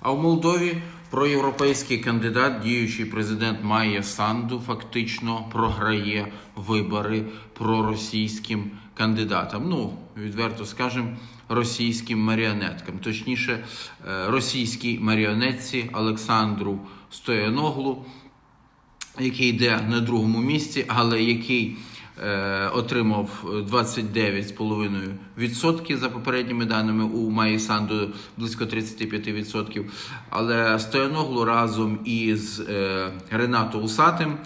А в Молдові проєвропейський кандидат, діючий президент Майя Санду, фактично програє вибори проросійським кандидатам. Ну, відверто скажемо, російським маріонеткам, точніше, е, російській маріонетці Олександру Стояноглу, який йде на другому місці, але який отримав 29,5% за попередніми даними у Майї Санду близько 35%. Але Стояноглу разом із е, Ренато Усатим,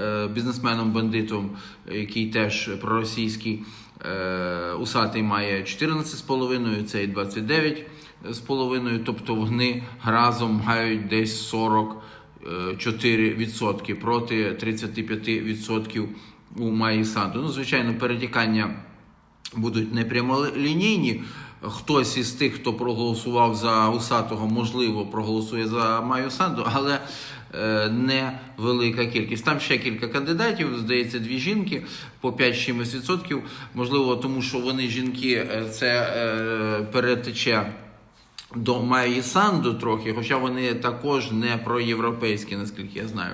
е, бізнесменом-бандитом, який теж проросійський, е, Усатий має 14,5%, цей 29,5%, тобто вони разом мають десь 40 4% проти 35% у Майї Санду. Ну, звичайно, перетікання будуть не прямолінійні. Хтось із тих, хто проголосував за Усатого, можливо, проголосує за Майю Санду, але е, не велика кількість. Там ще кілька кандидатів, здається, дві жінки по 5-7%. Можливо, тому що вони жінки, е, це е, перетече до Майї Санду трохи, хоча вони також не проєвропейські, наскільки я знаю.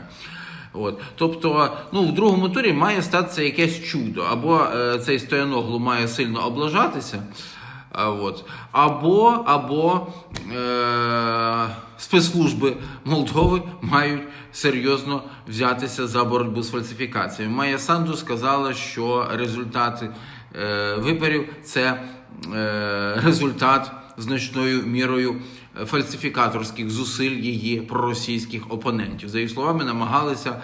От. Тобто, ну, в другому турі має статися якесь чудо. Або е, цей стояноглу має сильно облажатися, а, от, або, або е, спецслужби Молдови мають серйозно взятися за боротьбу з фальсифікаціями. Майя Санду сказала, що результати е, виборів це е, результат значною мірою фальсифікаторських зусиль її проросійських опонентів. За їх словами, намагалися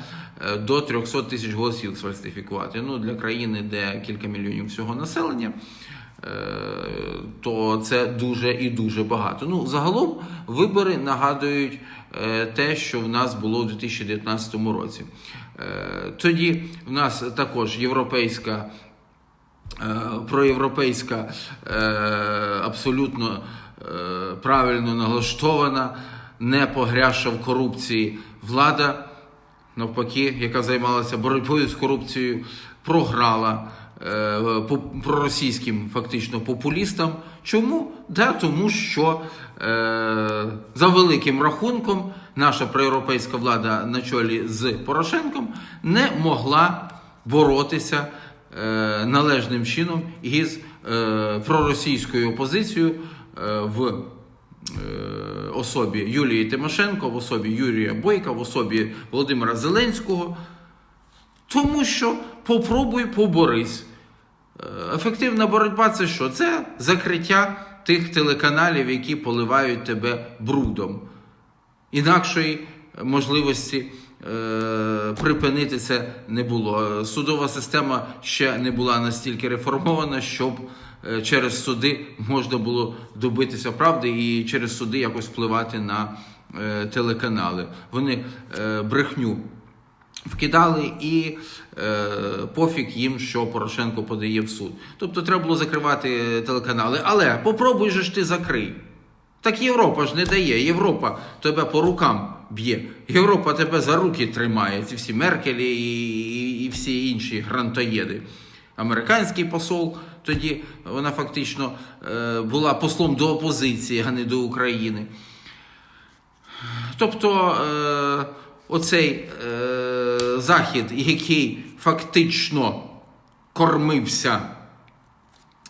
е, до 300 тисяч голосів сфальсифікувати. Ну, для країни, де кілька мільйонів всього населення, е, то це дуже і дуже багато. Ну, загалом вибори нагадують е, те, що в нас було у 2019 році. Тоді в нас також європейська. Проєвропейська, абсолютно правильно налаштована, не погряша в корупції влада, навпаки, яка займалася боротьбою з корупцією, програла е, проросійським фактично популістам. Чому? Да, тому що е, за великим рахунком наша проєвропейська влада на чолі з Порошенком не могла боротися е, належним чином із е, проросійською опозицією е, в е, особі Юлії Тимошенко, в особі Юрія Бойка, в особі Володимира Зеленського. Тому що попробуй поборись. Е, Ефективна боротьба це що? Це закриття тих телеканалів, які поливають тебе брудом. Інакшої можливості е, припинити це не було. Судова система ще не була настільки реформована, щоб е, через суди можна було добитися правди і через суди якось впливати на е, телеканали. Вони е, брехню вкидали і е, пофіг їм, що Порошенко подає в суд. Тобто треба було закривати телеканали. Але попробуй же ж ти закрий. Так Європа ж не дає. Європа тебе по рукам б'є. Європа тебе за руки тримає. Ці всі Меркелі і, і, і всі інші грантоєди. Американський посол тоді вона фактично е, була послом до опозиції, а не до України. Тобто е, оцей е, захід, який фактично кормився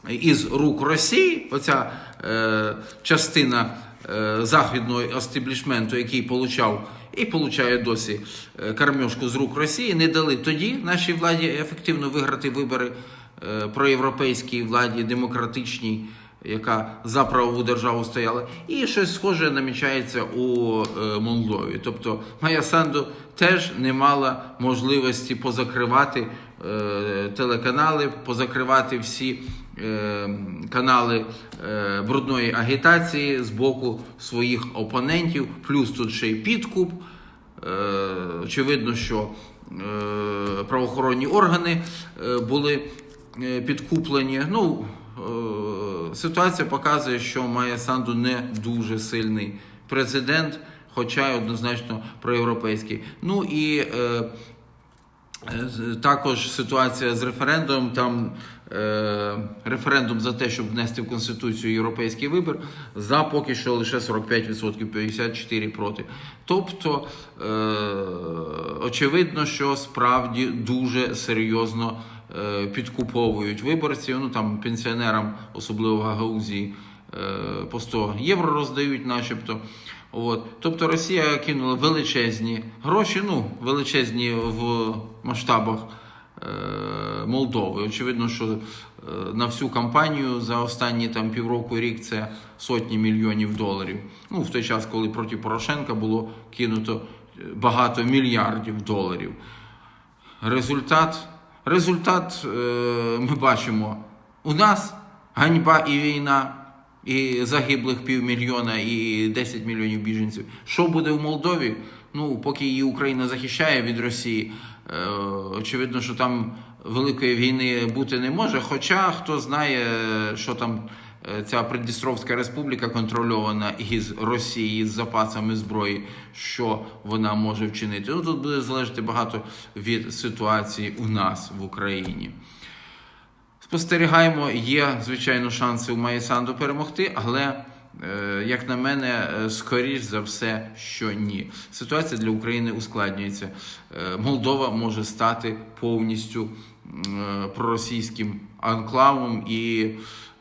із рук Росії, оця е, частина е, західного естеблішменту, який получав і получає досі е, кормежку з рук Росії, не дали тоді нашій владі ефективно виграти вибори е, проєвропейській владі, демократичній, яка за правову державу стояла. І щось схоже намічається у е, Молдові. Тобто Майя Санду теж не мала можливості позакривати е, телеканали, позакривати всі е, канали брудної агітації з боку своїх опонентів, плюс тут ще й підкуп. Очевидно, що правоохоронні органи були підкуплені. Ну, ситуація показує, що Майя Санду не дуже сильний президент, хоча й однозначно проєвропейський. Ну і е, Е, Також ситуація з референдумом. Там е, референдум за те, щоб внести в Конституцію європейський вибір, за поки що лише 45%, 54% проти. Тобто, е, очевидно, що справді дуже серйозно е, підкуповують виборців. Ну там пенсіонерам, особливо в Гагаузії, е, по 100 євро роздають, начебто. От. Тобто Росія кинула величезні гроші, ну, величезні в масштабах е, Молдови. Очевидно, що е, на всю кампанію за останні там півроку рік це сотні мільйонів доларів. Ну, в той час, коли проти Порошенка було кинуто е, багато мільярдів доларів. Результат, результат е, ми бачимо у нас ганьба і війна, і загиблих півмільйона, і 10 мільйонів біженців. Що буде в Молдові? Ну, поки її Україна захищає від Росії, е, очевидно, що там великої війни бути не може. Хоча хто знає, що там ця Придністровська республіка контрольована із Росії з запасами зброї, що вона може вчинити. Ну тут буде залежати багато від ситуації у нас в Україні. Спостерігаємо, є, звичайно, шанси у Маєсанду перемогти, але, е, як на мене, е, скоріш за все, що ні. Ситуація для України ускладнюється. Е, Молдова може стати повністю е, проросійським анклавом і.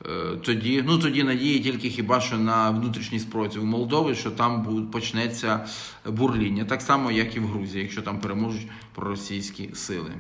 е, Тоді, ну тоді надії тільки хіба що на внутрішній спротив Молдови, що там почнеться бурління, так само як і в Грузії, якщо там переможуть проросійські сили.